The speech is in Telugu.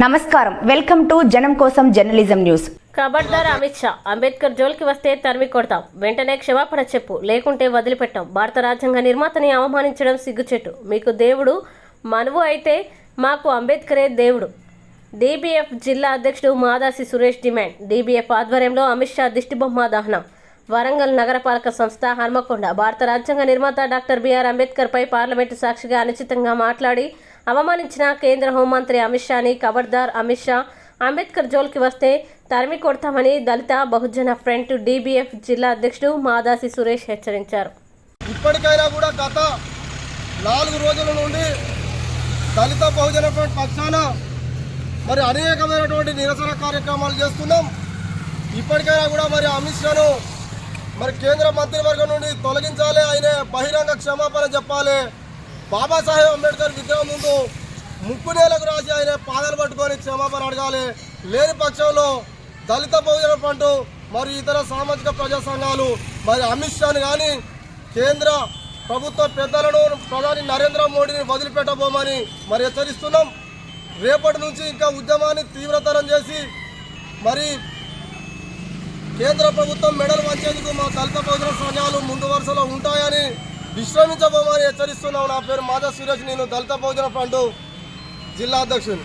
నమస్కారం. వెల్కమ్ టు జనం కోసం జర్నలిజం న్యూస్. ఖబర్దార్ అమిత్ షా అంబేద్కర్ జోలికి వస్తే తరిమి కొడతాం. వెంటనే క్షమాపణ చెప్పు లేకుంటే వదిలిపెట్టాం. భారత రాజ్యాంగ నిర్మాతని అవమానించడం సిగ్గుచెట్టు. మీకు దేవుడు మనవు అయితే మాకు అంబేద్కరే దేవుడు. డీబీఎఫ్ జిల్లా అధ్యక్షుడు మాదాసి సురేష్ డిమాండ్. డీబీఎఫ్ ఆధ్వర్యంలో అమిత్ షా దిష్టిబొమ్మ దహనం. వరంగల్ నగరపాలక సంస్థ హన్మకొండ భారత రాజ్యాంగ నిర్మాత డాక్టర్ బిఆర్ అంబేద్కర్పై పార్లమెంటు సాక్షిగా అనుచితంగా మాట్లాడి అవమానించిన కేంద్ర హోంమంత్రి అమిత్ షాని ఖబర్దార్ అమిత్ షా అంబేద్కర్ జోల్కి వస్తే తరిమి కొడతామని దళిత బహుజన ఫ్రంట్ డీబీఎఫ్ జిల్లా అధ్యక్షుడు మాదాసి సురేష్ హెచ్చరించారు. ఇప్పటికైనా కూడా గత నాలుగు రోజుల నుండి దళిత బహుజన ఫ్రంట్ పక్షాన మరి అనేకమైనటువంటి నిరసన కార్యక్రమాలు చేస్తున్నాం. ఇప్పటికైనా కూడా మరి అమిత్ షాను మరి కేంద్ర మంత్రివర్గం నుండి తొలగించాలి ఆయన బహిరంగ క్షమాపణ చెప్పాలి. బాబాసాహెబ్ అంబేద్కర్ విగ్రహం ముందు ముక్కు నేలకు రాసి ఆయన పాదాలు పట్టుకొని క్షమాపణ అడగాలి. లేని పక్షంలో దళిత బహుజన పంటు మరి ఇతర సామాజిక ప్రజా సంఘాలు మరి అమిత్ షాను కానీ కేంద్ర ప్రభుత్వ పెద్దలను ప్రధాని నరేంద్ర మోడీని వదిలిపెట్టబోమని మరి హెచ్చరిస్తున్నాం. రేపటి నుంచి ఇంకా ఉద్యమాన్ని తీవ్రతరం చేసి మరి కేంద్ర ప్రభుత్వం మెడలు వంచేందుకు మా దళిత బహుజన సంఘాలు ముందు వరుసలో ఉంటాయని విశ్రమించబోమని హెచ్చరిస్తున్నాం నా పేరు మాధవ్ సురేష్ నేను దళిత బహుజన ఫ్రంట్ జిల్లా అధ్యక్షుడు